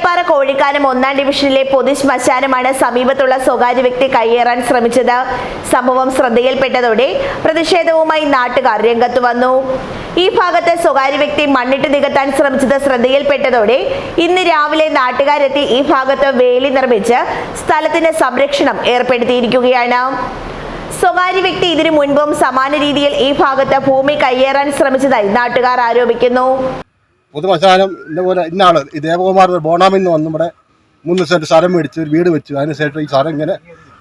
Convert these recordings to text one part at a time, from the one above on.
ഏലപ്പാറ കോഴിക്കാനം ഒന്നാം ഡിവിഷനിലെ പൊതു ശ്മശാനമാണ് സമീപത്തുള്ള സ്വകാര്യ വ്യക്തി കയ്യേറാൻ ശ്രമിച്ചത്. സംഭവം ശ്രദ്ധയിൽപ്പെട്ടതോടെ പ്രതിഷേധവുമായി നാട്ടുകാർ രംഗത്ത് വന്നു. ഈ ഭാഗത്ത് സ്വകാര്യ വ്യക്തി മണ്ണിട്ട് നികത്താൻ ശ്രമിച്ചത് ശ്രദ്ധയിൽപ്പെട്ടതോടെ ഇന്ന് രാവിലെ നാട്ടുകാരെത്തി ഈ ഭാഗത്ത് വേലി നിർമ്മിച്ച് സ്ഥലത്തിന് സംരക്ഷണം ഏർപ്പെടുത്തിയിരിക്കുകയാണ്. സ്വകാര്യ വ്യക്തി ഇതിനു മുൻപും സമാന രീതിയിൽ ഈ ഭാഗത്ത് ഭൂമി കയ്യേറാൻ ശ്രമിച്ചതായി നാട്ടുകാർ ആരോപിക്കുന്നു. പൊതുമശാനം ഇന്ന പോലെ ഇന്നാൾ ഈ ദേവകുമാർ ബോണാമിൽ നിന്ന് വന്ന് ഇവിടെ മൂന്ന് സെന്റ് സ്ഥലം മേടിച്ച് ഒരു വീട് വെച്ചു. അതിന് ശേഷം ഈ സ്ഥലം ഇങ്ങനെ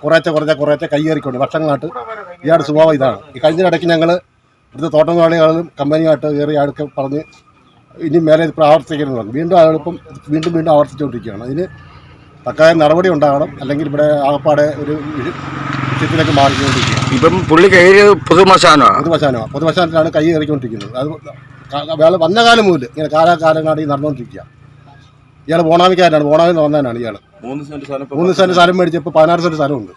കുറേച്ചെ കുറച്ച കുറേച്ചെ കൈയേറിക്കൊണ്ട് വർഷങ്ങളായിട്ട് ഇയാളുടെ സ്വഭാവം ഇതാണ്. ഈ കഴിഞ്ഞ ഇടയ്ക്ക് ഞങ്ങൾ ഇവിടുത്തെ തോട്ടം തൊഴിലാളികളും കമ്പനിയായിട്ട് കയറി അയാൾക്ക് പറഞ്ഞ് ഇനി മേലെ ഇത് ആവർത്തിക്കരുത് പറഞ്ഞു വീണ്ടും അയാളിപ്പം വീണ്ടും വീണ്ടും ആവർത്തിച്ചുകൊണ്ടിരിക്കുകയാണ്. അതിന് തക്കായ നടപടി ഉണ്ടാകണം. അല്ലെങ്കിൽ ഇവിടെ ആകപ്പാടെ ഒരു വിഷയത്തിലേക്ക് മാറിക്കൊണ്ടിരിക്കുകയാണ്. ഇപ്പം പുള്ളി കയറിയത് പുതുമശാനമാണ് പൊതുമശാനമാണ് പൊതുമശാനത്തിലാണ് കൈ കയറിക്കൊണ്ടിരിക്കുന്നത്. അത് വന്ന കാലം മുതൽ ഇങ്ങനെ കാലാകാലങ്ങളാണ് ഈ നടന്നുകൊണ്ടിരിക്കുക ഇയാൾ ബോണാമിക്കാരനാണ് ബോണാമി നിന്ന് വന്നതാണ് ഇയാൾ മൂന്ന് സെന്റ് സ്ഥലം ഇപ്പൊ മൂന്ന് സെന്റ് സ്ഥലം മേടിച്ചപ്പോൾ പതിനാറ് സെന്റ് സ്ഥലമുണ്ട്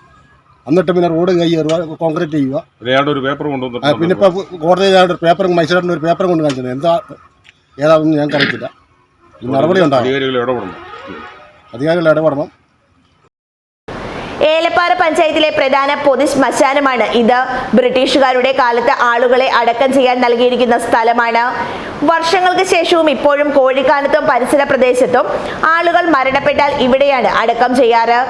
എന്നിട്ട് പിന്നെ റോഡ് കൈ കയറുക കോൺക്രീറ്റ് ചെയ്യുക. അയാളുടെ ഒരു പേപ്പർ കൊണ്ടുവന്നു പിന്നെ ഇപ്പോൾ കോടതി ഒരു പേപ്പർ മജിസ്ട്രേറ്റിന് ഒരു പേപ്പർ കൊണ്ട് കാണിച്ചത് എന്താ ഏതാണെന്ന് ഞങ്ങൾക്ക് അറിയത്തില്ല നടപടി ഉണ്ടാകും അധികാരികൾ ഇടപെടണം. ഏലപ്പാറ പഞ്ചായത്തിലെ പ്രധാന പൊതു ശ്മശാനമാണ് ഇത്. ബ്രിട്ടീഷുകാരുടെ കാലത്ത് ആളുകളെ അടക്കം ചെയ്യാൻ നൽകിയിരിക്കുന്ന സ്ഥലമാണ്. വർഷങ്ങൾക്ക് ശേഷവും ഇപ്പോഴും കോഴിക്കാനത്തും പരിസര പ്രദേശത്തും ആളുകൾ മരണപ്പെട്ടാൽ ഇവിടെയാണ് അടക്കം ചെയ്യാറ്.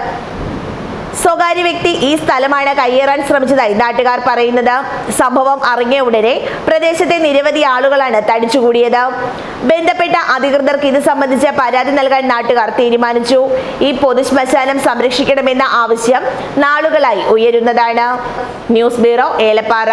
സ്വകാര്യ വ്യക്തി ഈ സ്ഥലമാണ് കയ്യേറാൻ ശ്രമിച്ചതായി നാട്ടുകാർ പറയുന്നത്. സംഭവം അറിഞ്ഞ ഉടനെ പ്രദേശത്തെ നിരവധി ആളുകളാണ് തടിച്ചുകൂടിയത്. ബന്ധപ്പെട്ട അധികൃതർക്ക് ഇത് സംബന്ധിച്ച പരാതി നൽകാൻ നാട്ടുകാർ തീരുമാനിച്ചു. ഈ പൊതുശ്മശാനം സംരക്ഷിക്കണമെന്ന ആവശ്യം നാളുകളായി ഉയരുന്നതാണ്. News bureau Elappara.